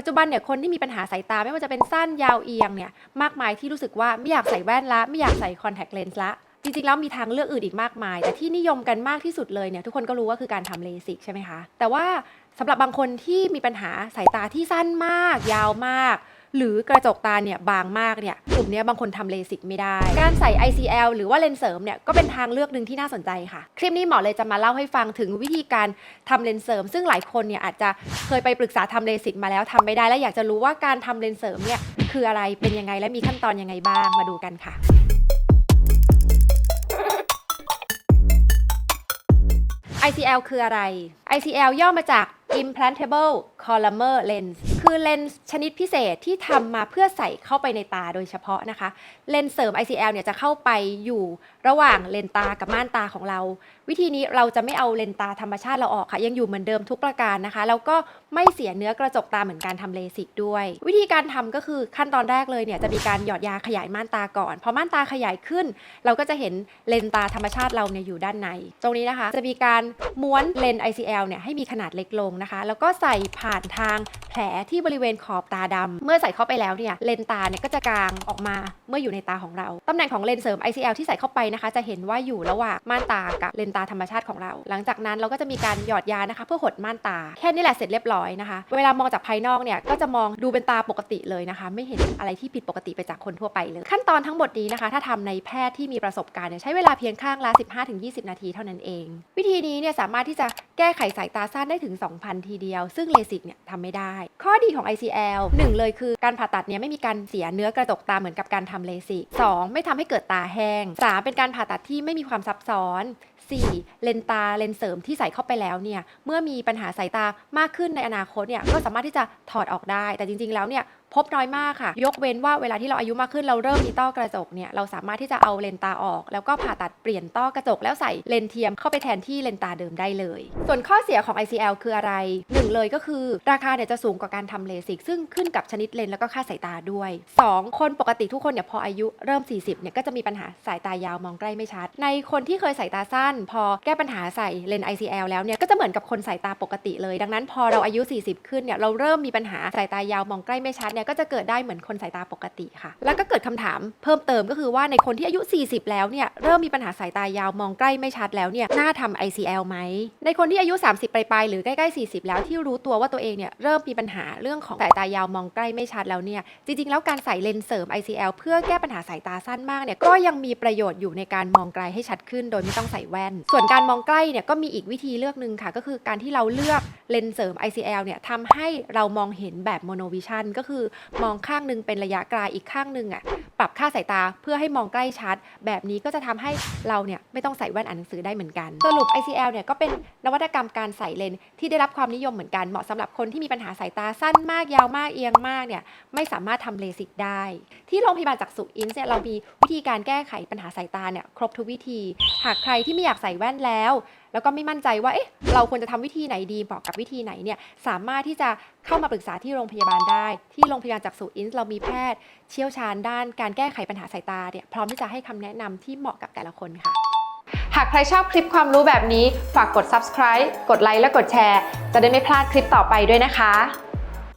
ปัจจุบันเนี่ยคนที่มีปัญหาสายตาไม่ว่าจะเป็นสั้นยาวเอียงเนี่ยมากมายที่รู้สึกว่าไม่อยากใส่แว่นละไม่อยากใส่คอนแทคเลนส์ละจริงๆ แล้วมีทางเลือกอื่นอีกมากมาย แต่ที่นิยมกันมากที่สุดเลยเนี่ยทุกคนก็รู้ว่าคือการทำเลสิกใช่ไหมคะ แต่ว่าสำหรับบางคนที่มีปัญหาสายตาที่สั้นมาก ยาวมาก หรือกระจกตาเนี่ยบางมากเนี่ยกลุ่มนี้บางคนทำเลสิกไม่ได้ การใส่ ICL หรือว่าเลนส์เสริมเนี่ยก็เป็นทางเลือกหนึ่งที่น่าสนใจค่ะ คลิปนี้หมอเลยจะมาเล่าให้ฟังถึงวิธีการทำเลนส์เสริม ซึ่งหลายคนเนี่ยอาจจะเคยไปปรึกษาทำเลสิกมาแล้วทำไม่ได้ และอยากจะรู้ว่าการทำเลนส์เสริมเนี่ยคืออะไรเป็นยังไงและมีขั้นตอนยังไงบ้างมาดูกันค่ะ ICL คืออะไร ICL ย่อมาจาก Implantable Collamer Lens คือเลนส์ชนิดพิเศษที่ทำมาเพื่อใส่เข้าไปในตาโดยเฉพาะนะคะ เลนส์เสริม ICL เนี่ยจะเข้าไปอยู่ระหว่างเลนส์ตากับม่านตาของเรา วิธีนี้เราจะไม่เอาเลนส์ตาธรรมชาติเราออกค่ะ ยังอยู่เหมือนเดิมทุกประการนะคะ แล้วก็ไม่เสียเนื้อกระจกตาเหมือนการทำเลสิกด้วย วิธีการทำก็คือขั้นตอนแรกเลยเนี่ยจะมีการหยอดยาขยายม่านตาก่อนพอม่านตาขยายขึ้น เราก็จะเห็นเลนส์ตาธรรมชาติเราเนี่ยอยู่ด้านใน ตรงนี้นะคะ จะมีการม้วนเลนส์ ICL เนี่ยให้มีขนาดเล็กลงนะคะ แล้วก็ใส่ผ่านทางแผลที่บริเวณขอบตาดำเมื่อใส่เข้าไปแล้วเนี่ยเลนตาเนี่ยก็จะกางออกมาเมื่ออยู่ในตาของเราตำแหน่งของเลนเสริม ICL ที่ใส่เข้าไปนะคะ จะเห็นว่าอยู่ระหว่างม่านตากับเลนตาธรรมชาติของเรา หลังจากนั้นเราก็จะมีการหยอดยานะคะ เพื่อหดม่านตา แค่นี้แหละเสร็จเรียบร้อยนะคะ เวลามองจากภายนอกเนี่ยก็จะมองดูเป็นตาปกติเลยนะคะ ไม่เห็นอะไรที่ผิดปกติไปจากคนทั่วไปเลย ขั้นตอนทั้งหมดนี้นะคะ ถ้าทำในแพทย์ที่มีประสบการณ์เนี่ยใช้เวลาเพียงข้างละ 15-20 นาทีเท่านั้นเอง วิธีนี้เนี่ยสามารถที่จะ แก้ไขสายตาสั้นได้ถึง 2,000 ทีเดียว ซึ่งเลสิกเนี่ยทำไม่ได้ ข้อดีของ ICL 1 เลยคือการผ่าตัดเนี่ยไม่มีการเสียเนื้อกระจกตาเหมือนกับการทำเลสิก 2 ไม่ทำให้เกิดตาแห้ง 3 เป็นการผ่าตัดที่ไม่มีความซับซ้อน 4. เลนตาเลนเสริมที่ใส่เข้าไปแล้วเนี่ยเมื่อมีปัญหาสายตามากขึ้นในอนาคตเนี่ยก็สามารถที่จะถอดออกได้ แต่จริง ๆ แล้วเนี่ยพบน้อยมากค่ะ ยกเว้นว่าเวลาที่เราอายุมากขึ้นเราเริ่มมีต้อกระจกเนี่ยเราสามารถที่จะเอาเลนตาออก แล้วก็ผ่าตัดเปลี่ยนต้อกระจก แล้วใส่เลนเทียมเข้าไปแทนที่เลนตาเดิมได้เลยส่วนข้อเสียของ ICL คืออะไรหนึ่งเลยก็คือราคาเนี่ยจะสูงกว่าการทำเลสิกซึ่งขึ้นกับชนิดเลนแล้วก็ค่าสายตาด้วย 2. คนปกติทุกคนเนี่ยพออายุเริ่ม 40เนี่ยก็จะมีปัญหาสายตายาวมองใกล้ไม่ชัด ในคนที่เคยสายตาสั้น พอแก้ปัญหาใส่เลน ICL แล้วเนี่ยก็จะเหมือนกับคนสายตาปกติเลย ดังนั้นพอเราอายุ 40 ขึ้นเนี่ยเราเริ่มมีปัญหาสายตายาวมองใกล้ไม่ชัดเนี่ยก็จะเกิดได้เหมือนคนสายตาปกติค่ะ แล้วก็เกิดคำถามเพิ่มเติมก็คือว่าในคนที่อายุ 40 แล้วเนี่ยเริ่มมีปัญหาสายตายาวมองใกล้ไม่ชัดแล้วเนี่ยน่าทำ ICL ไหมในคนที่อายุ 30 ปลายๆหรือใกล้ๆ 40 แล้วที่รู้ตัวว่าตัวเองเนี่ยเริ่มมีปัญหาเรื่องของสายตายาวมองใกล้ไม่ชัดแล้วเนี่ยจริงๆ แล้วการใส่เลนส์เสริม ICL เพื่อแก้ปัญหาสายตาสั้นมากเนี่ยก็ยังมีประโยชน์อยู่ในการมองไกลให้ชัดขึ้น โดยไม่ต้องใส่แว่น ส่วนการมองใกล้เนี่ยก็มีอีกวิธีเลือกหนึ่งค่ะ ก็คือการที่เราเลือกเลนส์เสริม ICL เนี่ยทำให้เรามองเห็นแบบโมโนวิชันก็คือมองข้างหนึงเป็นระยะไกลอีกข้างหนึงอะ ปรับค่าสายตาเพื่อให้มองใกล้ชัด แบบนี้ก็จะทำให้เราเนี่ยไม่ต้องใส่แว่นอ่านหนังสือได้เหมือนกัน สรุป ICL เนี่ยก็เป็นนวัตกรรมการใส่เลนส์ที่ได้รับความนิยมเหมือนกันเหมาะสำหรับคนที่มีปัญหาสายตาสั้นมากยาวมากเอียงมากเนี่ยไม่สามารถทำเลสิกได้ ที่โรงพยาบาลจักษุอินเนี่ยเรามีวิธีการแก้ไขปัญหาสายตาเนี่ยครบทุกวิธี หากใครที่ไม่อยากใส่แว่นแล้ว แล้วก็ไม่มั่นใจว่าเอ๊ะเราควรจะทำวิธีไหนดีเหมาะกับวิธีไหนเนี่ยสามารถที่จะเข้ามาปรึกษาที่โรงพยาบาลได้ ที่โรงพยาบาลจักษุอินส์เรามีแพทย์ เชี่ยวชาญด้านการแก้ไขปัญหาสายตาเนี่ยพร้อมที่จะให้คำแนะนำที่เหมาะกับแต่ละคนค่ะ หากใครชอบคลิปความรู้แบบนี้ ฝากกด subscribe กดไลค์และกดแชร์ จะได้ไม่พลาดคลิปต่อไปด้วยนะคะ